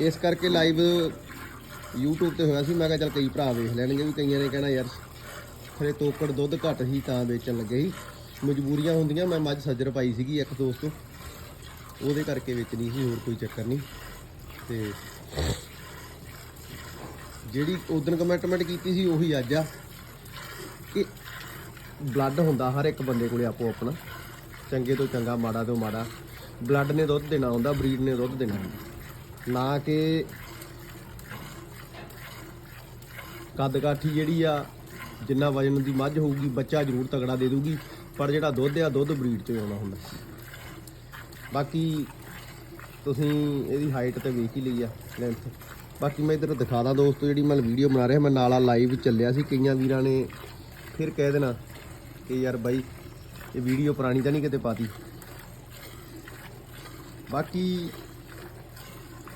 ਇਸ ਕਰਕੇ live YouTube ਤੇ ਹੋਇਆ ਸੀ। ਮੈਂ ਕਿਹਾ ਚੱਲ ਕਈ ਭਰਾ ਵੇਖ ਲੈਣਗੇ ਵੀ ਕਈਆਂ ਨੇ ਕਹਿਣਾ ਯਾਰ ਖਰੇ ਤੋਕੜ ਦੁੱਧ ਘੱਟ ਸੀ ਤਾਂ ਵੇਚਣ ਲੱਗੇ ਸੀ। ਮਜਬੂਰੀਆਂ ਹੁੰਦੀਆਂ, ਮੈਂ ਮੱਝ ਸੱਜਰ ਪਾਈ ਸੀਗੀ ਇੱਕ ਦੋਸਤ ਉਹਦੇ ਕਰਕੇ ਵੇਚਣੀ ਸੀ, ਹੋਰ ਕੋਈ ਚੱਕਰ ਨਹੀਂ। ਤੇ ਜਿਹੜੀ ਉਦੋਂ ਕਮੈਂਟਮੈਂਟ ਕੀਤੀ ਸੀ, ਉਹੀ ਅੱਜ ਆ। ਕਿ ਬਲੱਡ ਹੁੰਦਾ ਹਰ ਇੱਕ ਬੰਦੇ ਕੋਲੇ ਆਪੋ ਆਪਣਾ ਚੰਗੇ ਤੋਂ ਚੰਗਾ, ਮਾੜਾ ਤੋਂ ਮਾੜਾ। ਬਲੱਡ ਨੇ ਦੁੱਧ ਦੇਣਾ ਹੁੰਦਾ ਬਰੀਡ ਨੇ ਦੁੱਧ ਦੇਣਾ। ਹੁੰਦਾ ਨਾ ਕਿ ਕੱਦ ਕਾਠੀ ਜਿਹੜੀ ਆ, ਜਿੰਨਾ ਵਜਨ ਦੀ ਮੱਝ ਹੋਊਗੀ, ਬੱਚਾ ਜ਼ਰੂਰ ਤਗੜਾ ਦੇ ਦੂਗੀ ਪਰ ਜਿਹੜਾ ਦੁੱਧ ਆ, ਦੁੱਧ ਬਰੀਡ ਤੋਂ ਆਉਣਾ ਹੁੰਦਾ। ਬਾਕੀ ਤੁਸੀਂ ਇਹਦੀ ਹਾਈਟ ਤੇ ਵੇਖ ਹੀ ਲਈ ਆ ਲੈਂਥ ਬਾਕੀ ਮੈਂ ਇਧਰ ਦਿਖਾ ਦਾਂ ਦੋਸਤੋ, ਜਿਹੜੀ ਮੈਂ ਵੀਡੀਓ ਬਣਾ ਰਿਹਾ, ਮੈਂ ਨਾਲਾ ਲਾਈਵ ਚੱਲਿਆ ਸੀ, ਕਈਆਂ ਵੀਰਾਂ ਨੇ ਫਿਰ ਕਹਿ ਦੇਣਾ ਕਿ ਯਾਰ ਬਾਈ, ਇਹ ਵੀਡੀਓ ਪੁਰਾਣੀ ਤਾਂ ਨਹੀਂ ਕਿਤੇ ਪਾਤੀ। ਬਾਕੀ